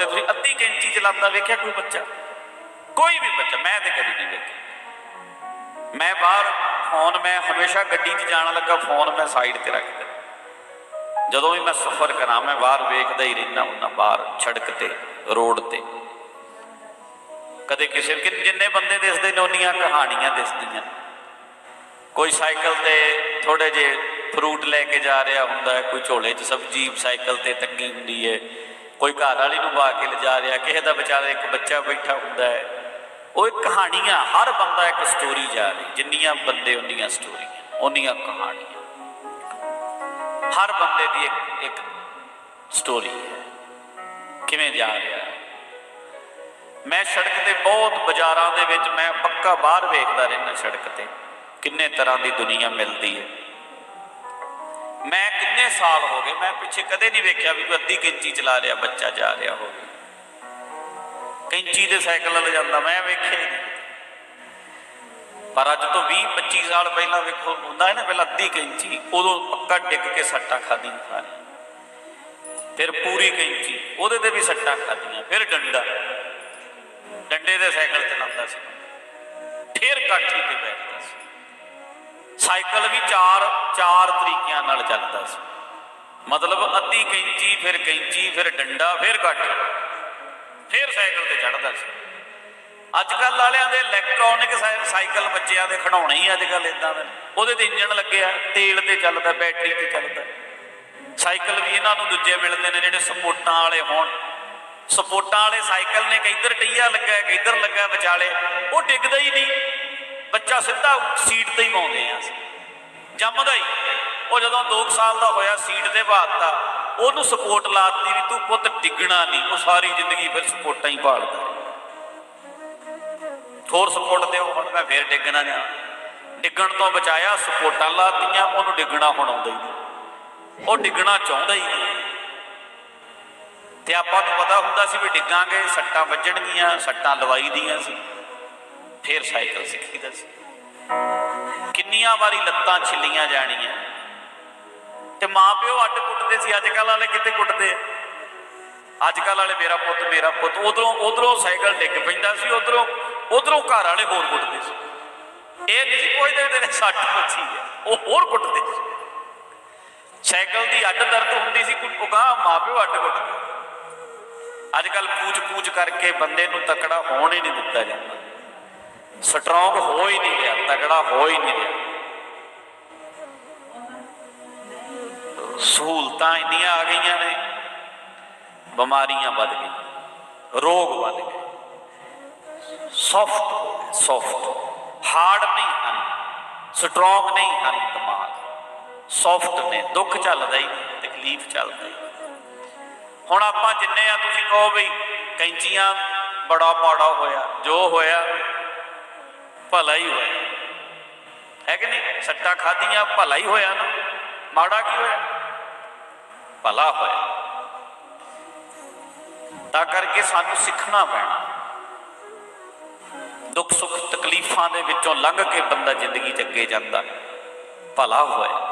ਤੇ ਤੁਸੀਂ ਅੱਧੀ ਕੈਂਚੀ ਚਲਾਉਂਦਾ ਵੇਖਿਆ ਕੋਈ ਬੱਚਾ? ਕੋਈ ਵੀ ਬੱਚਾ, ਮੈਂ ਤੇ ਕਦੀ ਨਹੀਂ ਵੇਖਿਆ। ਮੈਂ ਬਾਹਰ ਫੋਨ, ਮੈਂ ਹਮੇਸ਼ਾ ਗੱਡੀ 'ਚ ਜਾਣ ਲੱਗਾ, ਫੋਨ ਮੈਂ ਸਾਈਡ ਤੇ ਰੱਖ ਜਦੋਂ ਵੀ ਮੈਂ ਸਫ਼ਰ ਕਰਾਂ, ਮੈਂ ਬਾਹਰ ਵੇਖਦਾ ਹੀ ਰਹਿੰਦਾ ਹੁੰਦਾ, ਬਾਹਰ ਸੜਕ ਤੇ, ਰੋਡ ਤੇ। ਕਦੇ ਕਿਸੇ, ਕਿ ਜਿੰਨੇ ਬੰਦੇ ਦਿਸਦੇ ਨੇ, ਉਨੀਆਂ ਕਹਾਣੀਆਂ ਦਿਸਦੀਆਂ ਕੋਈ ਸਾਈਕਲ ਤੇ ਥੋੜੇ ਜੇ ਫਰੂਟ ਲੈ ਕੇ ਜਾ ਰਿਹਾ ਹੁੰਦਾ ਹੈ, ਕੋਈ ਝੋਲੇ 'ਚ ਸਬਜ਼ੀ ਸਾਈਕਲ ਤੇ ਤੰਗੀ ਹੁੰਦੀ ਹੈ। ਕੋਈ ਘਰ ਵਾਲੀ ਨੂੰ ਪਾ ਕੇ ਲਿਜਾ ਰਿਹਾ, ਕਿਸੇ ਦਾ ਵਿਚਾਰਾ ਇੱਕ ਬੱਚਾ ਬੈਠਾ ਹੁੰਦਾ ਹੈ, ਉਹ ਇੱਕ ਕਹਾਣੀਆਂ, ਹਰ ਬੰਦਾ ਇੱਕ ਸਟੋਰੀ ਜਾ ਰਹੀ, ਜਿੰਨੀਆਂ ਬੰਦੇ ਉਨੀਆਂ ਸਟੋਰੀਆਂ ਉਨੀਆਂ ਕਹਾਣੀਆਂ। ਹਰ ਬੰਦੇ ਦੀ ਇੱਕ ਇੱਕ ਸਟੋਰੀ ਹੈ। ਕਿਵੇਂ ਜਾ ਰਿਹਾ? ਮੈਂ ਸੜਕ ਤੇ ਬਹੁਤ ਬਾਜ਼ਾਰਾਂ ਦੇ ਵਿੱਚ ਮੈਂ ਪੱਕਾ ਬਾਹਰ ਵੇਖਦਾ ਰਹਿੰਦਾ ਸੜਕ ਤੇ। ਕਿੰਨੇ ਤਰ੍ਹਾਂ ਦੀ ਦੁਨੀਆ ਮਿਲਦੀ ਹੈ। ਮੈਂ ਕਿੰਨੇ ਸਾਲ ਹੋ ਗਏ, ਮੈਂ ਪਿੱਛੇ ਕਦੇ ਨਹੀਂ ਵੇਖਿਆ ਵੀ ਕੋਈ ਅੱਧੀ ਕੈਂਚੀ ਚਲਾ ਰਿਹਾ, ਬੱਚਾ ਜਾ ਰਿਹਾ ਹੋਵੇ। ਕੈਂਚੀ ਦੇ ਸਾਈਕਲ ਨਾਲ ਜਾਂਦਾ, ਮੈਂ ਵੇਖਿਆ ਹੀ ਨਹੀਂ। ਪਰ ਅੱਜ ਤੋਂ 20 25 ਸਾਲ ਪਹਿਲਾਂ ਵੇਖੋ, ਹੁੰਦਾ ਹੈ ਨਾ, ਪਹਿਲਾਂ ਅੱਧੀ ਕੈਂਚੀ, ਉਦੋਂ ਪੱਕਾ ਡਿੱਗ ਕੇ ਸੱਟਾਂ ਖਾਦੀਆਂ ਸਾਰੀਆਂ। ਫਿਰ ਪੂਰੀ ਕੈਂਚੀ, ਉਹਦੇ ਤੇ ਵੀ ਸੱਟਾਂ ਖਾਦੀਆਂ ਫਿਰ ਡੰਡਾ। ਡੰਡੇ ਦੇ ਸਾਈਕਲ ਚਲਾਉਂਦਾ ਸੀ। ਫਿਰ ਕਾਠੀ ਤੇ ਬੈਠਦਾ ਸੀ। ਸਾਈਕਲ ਵੀ ਚਾਰ ਚਾਰ ਤਰੀਕਿਆਂ ਨਾਲ ਚੱਲਦਾ ਸੀ। ਮਤਲਬ ਅੱਧੀ ਕੈਂਚੀ, ਫਿਰ ਕੈਂਚੀ, ਫਿਰ ਡੰਡਾ, ਫਿਰ ਕੱਟ ਫਿਰ ਸਾਈਕਲ ਤੇ ਚੜਦਾ ਸੀ। ਅੱਜ ਕੱਲ ਵਾਲਿਆਂ ਦੇ ਇਲੈਕਟ੍ਰੋਨਿਕ ਸਾਈਕਲ ਬੱਚਿਆਂ ਦੇ ਖਿਡੌਣੇ ਹੀ ਅੱਜ ਕੱਲ ਇਦਾਂ ਦੇ ਉਹਦੇ ਤੇ ਇੰਜਣ ਲੱਗਿਆ, ਤੇਲ ਤੇ ਚੱਲਦਾ, ਬੈਟਰੀ ਤੇ ਚੱਲਦਾ। ਸਾਈਕਲ ਵੀ ਇਹਨਾਂ ਨੂੰ ਦੂਜੇ ਮਿਲਦੇ ਨੇ, ਜਿਹੜੇ ਸਪੋਰਟਾਂ ਵਾਲੇ ਹੋਣ। ਸਪੋਰਟਾਂ ਵਾਲੇ ਸਾਈਕਲ ਨੇ ਕਿੱਧਰ ਟਈਆ ਲੱਗਾ ਹੈ ਲੱਗਾ ਵਿਚਾਲੇ, ਉਹ ਡਿੱਗਦਾ ਹੀ ਨਹੀਂ। ਬੱਚਾ ਸਿੱਧਾ ਸੀਟ ਤੇ ਹੀ ਪਾਉਂਦੇ ਆ ਜੰਮਦਾ ਹੀ। ਉਹ ਜਦੋਂ 2 ਸਾਲ ਦਾ ਹੋਇਆ ਸੀਟ ਤੇ ਬਾਤਾ ਉਹਨੂੰ ਸਪੋਰਟ ਲਾਤੀ ਵੀ ਤੂੰ ਪੁੱਤ ਡਿੱਗਣਾ ਨਹੀਂ, ਉਹ ਸਾਰੀ ਜ਼ਿੰਦਗੀ ਫਿਰ ਸਪੋਰਟਾਂ ਹੀ ਭਾਲਦਾ ਹੋਰ ਸਪੋਰਟ ਦਿਓ, ਹੁਣ ਮੈਂ ਫੇਰ ਡਿੱਗਣਾ ਜਾ। ਡਿੱਗਣ ਤੋਂ ਬਚਾਇਆ, ਸਪੋਰਟਾਂ ਲਾਤੀਆਂ, ਉਹਨੂੰ ਡਿੱਗਣਾ ਹੁਣ ਆਉਂਦਾ ਹੀ ਨਹੀਂ। ਉਹ ਡਿੱਗਣਾ ਚਾਹੁੰਦਾ ਹੀ ਨਹੀਂ। ਤੇ ਆਪਾਂ ਨੂੰ ਪਤਾ ਹੁੰਦਾ ਸੀ ਵੀ ਡਿੱਗਾਂਗੇ, ਸੱਟਾਂ ਵੱਜਣਗੀਆਂ, ਸੱਟਾਂ ਲਵਾਈ ਦੀਆਂ ਸੀ। ਫੇਰ ਸਾਈਕਲ ਸਿੱਖੀਦਾ ਸੀ। ਕਿੰਨੀਆਂ ਵਾਰੀ ਲੱਤਾਂ ਛਿੱਲੀਆਂ ਜਾਣੀਆਂ। ਤੇ ਮਾਪਿਓ ਅੱਡ ਕੁੱਟਦੇ ਸੀ ਅੱਜ ਕੱਲ ਵਾਲੇ ਕਿਤੇ ਕੁੱਟਦੇ? ਅੱਜ ਕੱਲ ਵਾਲੇ ਮੇਰਾ ਪੁੱਤ ਮੇਰਾ ਪੁੱਤ, ਉਧਰੋਂ ਉਧਰੋਂ ਸਾਈਕਲ ਡਿੱਗ ਪੈਂਦਾ ਸੀ, ਉਧਰੋਂ ਉਧਰੋਂ ਘਰ ਵਾਲੇ ਹੋਰ ਕੁੱਟਦੇ ਸੀ। ਇਹ ਨਹੀਂ ਸੀ ਪੁੱਛਦੇ ਵੀ ਤੇਰੇ ਸੱਟ ਵੱਜੀ ਹੈ, ਉਹ ਹੋਰ ਕੁੱਟਦੇ ਸੀ। ਸਾਈਕਲ ਦੀ ਅੱਡ ਦਰਦ ਹੁੰਦੀ ਸੀ ਕੋਈ ਉਗਾ ਮਾਪਿਓ ਅੱਡ ਕੁੱਟਦੇ। ਅੱਜ ਕੱਲ ਪੂਜ ਪੂਛ ਕਰਕੇ ਬੰਦੇ ਨੂੰ ਤਕੜਾ ਹੋਣ ਹੀ ਨਹੀਂ ਦਿੱਤਾ ਜਾਂਦਾ। ਸਟਰੋਂਗ ਹੋ ਹੀ ਨਹੀਂ ਰਿਹਾ ਤਗੜਾ ਹੋ ਹੀ ਨਹੀਂ ਰਿਹਾ। ਸਹੂਲਤਾਂ ਇੰਨੀਆਂ ਆ ਗਈਆਂ ਨੇ, ਬਿਮਾਰੀਆਂ ਵੱਧ ਗਈਆਂ, ਰੋਗ ਵੱਧ ਗਏ। ਸੌਫਟ ਸੌਫਟ ਹਾਰਡ ਨਹੀਂ ਹਨ ਸਟਰੋਂਗ ਨਹੀਂ ਹਨ ਦਿਮਾਗ। ਸੌਫਟ ਨੇ, ਦੁੱਖ ਚੱਲਦਾ ਹੀ ਤਕਲੀਫ ਚੱਲਦਾ। ਹੀ ਹੁਣ ਆਪਾਂ ਜਿੰਨੇ ਆ ਤੁਸੀਂ ਕਹੋ ਵੀ ਕੈਂਚੀਆਂ ਬੜਾ ਮਾੜਾ ਹੋਇਆ, ਜੋ ਹੋਇਆ ਭਲਾ ਹੀ ਹੋਇਆ। ਹੈ ਕਿ ਨਹੀਂ? ਸੱਟਾਂ ਖਾਧੀਆਂ, ਭਲਾ ਹੀ ਹੋਇਆ ਨਾ। ਮਾੜਾ ਕੀ ਹੋਇਆ? ਭਲਾ ਹੋਇਆ। ਤਾਂ ਕਰਕੇ ਸਾਨੂੰ ਸਿੱਖਣਾ ਪੈਣਾ। ਦੁੱਖ ਸੁੱਖ ਤਕਲੀਫਾਂ ਦੇ ਵਿੱਚੋਂ ਲੰਘ ਕੇ ਬੰਦਾ ਜ਼ਿੰਦਗੀ 'ਚ ਅੱਗੇ ਜਾਂਦਾ। ਭਲਾ ਹੋਇਆ।